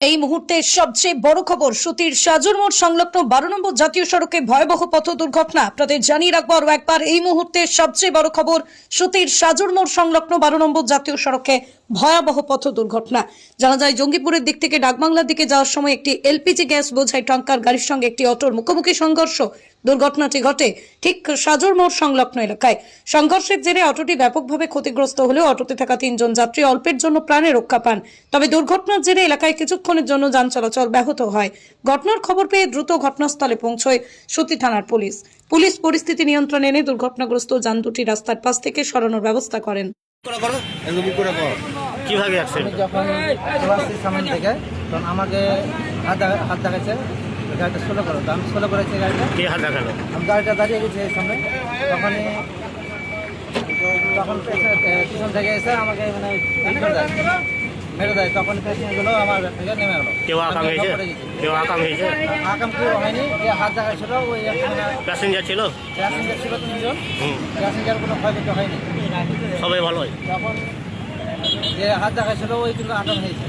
এই মুহূর্তে সবচেয়ে বড় খবর, সুতির সাজুর মোড় সংলগ্ন বারো নম্বর জাতীয় সড়কে ভয়াবহ পথ দুর্ঘটনা। আপনাদের জানিয়ে রাখব আরও একবার, এই মুহূর্তে সবচেয়ে বড় খবর, সুতির সাজুর মোড় সংলগ্ন বারো নম্বর জাতীয় সড়কে। ভয়াবহ পথ দুর্ঘটনা। জানা যায়, জঙ্গিপুরের দিক থেকে ডাকবাংলার দিকে যাওয়ার সময় একটি এলপিজি গ্যাস বোঝাই টঙ্কার গাড়ির সঙ্গে একটি অটোর মুখোমুখি সংঘর্ষ দুর্ঘটনাটি ঘটে ঠিক সাজুর মোড় সংলগ্ন এলাকায়। সংঘর্ষের জেরে অটোটি ব্যাপকভাবে ক্ষতিগ্রস্ত হলেও অটোতে থাকা তিনজন যাত্রী অল্পের জন্য প্রাণে রক্ষা পান। তবে দুর্ঘটনার জেরে এলাকায় কিছুক্ষণের জন্য যান চলাচল ব্যাহত হয়। ঘটনার খবর পেয়ে দ্রুত ঘটনাস্থলে পৌঁছয় সতী থানার পুলিশ। পুলিশ পরিস্থিতি নিয়ন্ত্রণে এনে দুর্ঘটনাগ্রস্ত যান দুটি রাস্তার পাশ থেকে সরানোর ব্যবস্থা করেন। কীভাবে অ্যাক্সিডেন্ট যখন আসছি সামনে থেকে তখন আমাকে হাত হাত দেখাচ্ছে গাড়িটা স্লো করো। তো আমি স্লো করেছি গাড়িটা। কে হাত দেখাল? আমি গাড়িটা দাঁড়িয়ে গেছি এই সামনে। তখনই তখন পিছন থেকে এসে আমাকে মানে মেরে দেয় তখন আমার থেকে নেমে গেলো। কেউ আকাম হয়েছে। কেউ আকাম হয়েছে? আকাম কেউ হয়নি যে হাত দেখাচ্ছিল ওই প্যাসেঞ্জার ছিল? প্যাসেঞ্জার ছিল তিনজন। হুম। প্যাসেঞ্জার কোনো ক্ষয়ক্ষতি হয়নি। সবাই ভালো তখন যে হাত দেখাচ্ছিল ওই কিন্তু আকাম হয়েছে।